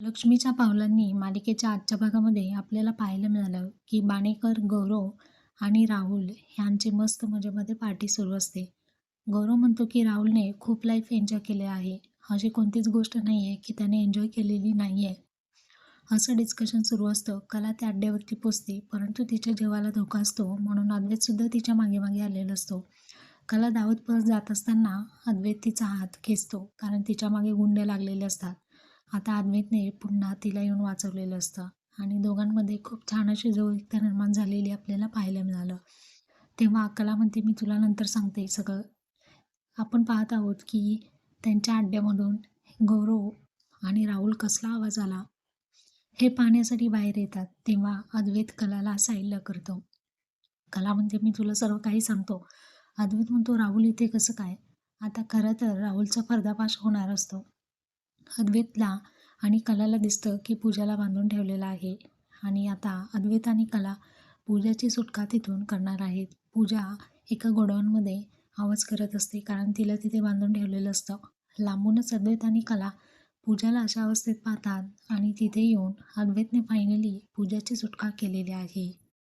लक्ष्मीच्या पावलांनी मालिकेच्या आजच्या भागामध्ये आपल्याला पाहायला मिळालं की बाणेकर गौरव आणि राहुल ह्यांची मस्त मजेमध्ये पार्टी सुरू असते. गौरव म्हणतो की राहुलने खूप लाईफ एन्जॉय केले आहे. अशी कोणतीच गोष्ट नाही आहे की त्याने एन्जॉय केलेली नाही आहे असं डिस्कशन सुरू असतं. कला त्या अड्ड्यावरती पोचते परंतु तिच्या जीवाला धोका असतो म्हणून अद्वैतसुद्धा तिच्यामागे मागे आलेला असतो. कला धावत परत जात असताना अद्वैत तिचा हात खेचतो कारण तिच्यामागे गुंडे लागलेले असतात. आता अद्वैतने पुन्हा तिला येऊन वाचवलेलं असतं. आणि दोघांमध्ये खूप छान अशी जवळीकता निर्माण झालेली आपल्याला पाहायला मिळालं. तेव्हा कला म्हणते मी तुला नंतर सांगते सगळं. आपण पाहत आहोत की त्यांच्या अड्ड्यामधून गौरव आणि राहुल कसला आवाज आला. हे पाहण्यासाठी बाहेर येतात. तेव्हा अद्वैत कलाला साईडला करतो. कला म्हणते मी तुला सर्व काही सांगतो. अद्वैत म्हणतो राहुल इथे कसं काय? आता खरं तर राहुलचा पर्दापाश होणार असतो. अद्वैतला आणि कलाला दिसतं की पूजाला बांधून ठेवलेलं आहे. आणि आता अद्वैत आणि कला पूजाची सुटका तिथून करणार आहेत. पूजा एका गोडाऊनमध्ये आवाज करत असते कारण तिला तिथे बांधून ठेवलेलं असतं. लांबूनच अद्वैत आणि कला पूजाला अशा अवस्थेत पाहतात आणि तिथे येऊन अद्वैतने फायनली पूजाची सुटका केलेली आहे.